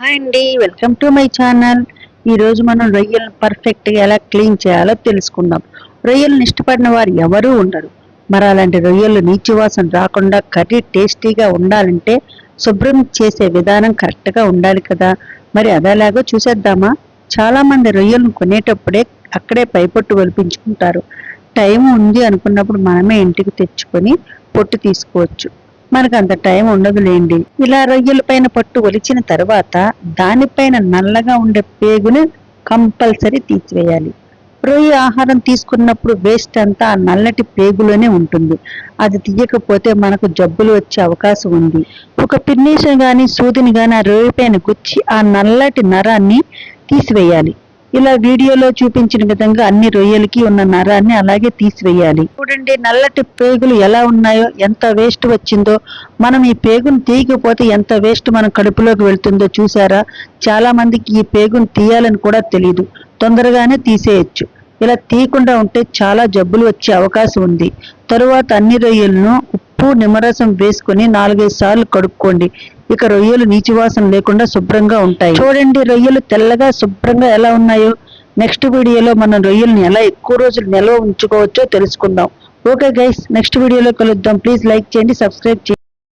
Hi అండి welcome to my channel. ఈ రోజు మనం రొయ్యలను పర్ఫెక్ట్గా ఎలా క్లీన్ చేయాలో తెలుసుకుందాం. రొయ్యలను ఇష్టపడిన వారు ఎవరూ ఉండరు. మరి అలాంటి రొయ్యలు నీచు వాసన రాకుండా కర్రీ టేస్టీగా ఉండాలంటే శుభ్రం చేసే విధానం కరెక్ట్గా ఉండాలి కదా. మరి అదేలాగో చూసేద్దామా? చాలామంది రొయ్యలను కొనేటప్పుడే అక్కడే పైపొట్టు ఒలిపించుకుంటారు. టైం ఉంది అనుకున్నప్పుడు మనమే ఇంటికి తెచ్చుకొని పొట్టు తీసుకోవచ్చు. మనకు అంత టైం ఉండదులేండి. ఇలా రొయ్యల పైన పట్టు ఒలిచిన తర్వాత దానిపైన నల్లగా ఉండే పేగుని కంపల్సరీ తీసివేయాలి. రొయ్య ఆహారం తీసుకున్నప్పుడు వేస్ట్ అంతా ఆ నల్లటి పేగులోనే ఉంటుంది. అది తీయకపోతే మనకు జబ్బులు వచ్చే అవకాశం ఉంది. ఒక పిన్నీసం గాని సూదిని గాని ఆ రొయ్య పైన గుచ్చి ఆ నల్లటి నరాన్ని తీసివేయాలి. ఇలా వీడియోలో చూపించిన విధంగా అన్ని రొయ్యలకి ఉన్న నరాన్ని అలాగే తీసివేయాలి. చూడండి నల్లటి పేగులు ఎలా ఉన్నాయో ఎంత వేస్ట్ వచ్చిందో. మనం ఈ పేగును తీయకపోతే ఎంత వేస్ట్ మన కడుపులోకి వెళ్తుందో చూసారా? చాలా మందికి ఈ పేగును తీయాలని కూడా తెలియదు తొందరగానే తీసేయచ్చు. ఇలా తీయకుండా ఉంటే చాలా జబ్బులు వచ్చే అవకాశం ఉంది. తరువాత అన్ని రొయ్యలను ఉప్పు నిమ్మరసం వేసుకుని నాలుగైదు సార్లు కడుక్కోండి. ఇక రొయ్యలు నీచివాసన లేకుండా శుభ్రంగా ఉంటాయి. చూడండి రొయ్యలు తెల్లగా శుభ్రంగా ఎలా ఉన్నాయో. నెక్స్ట్ వీడియోలో మనం రొయ్యల్ని ఎలా ఎక్కువ రోజులు నిల్వ ఉంచుకోవచ్చో తెలుసుకుందాం. ఓకే గైస్ నెక్స్ట్ వీడియోలో కలుద్దాం. ప్లీజ్ లైక్ చేయండి సబ్స్క్రైబ్ చేయండి.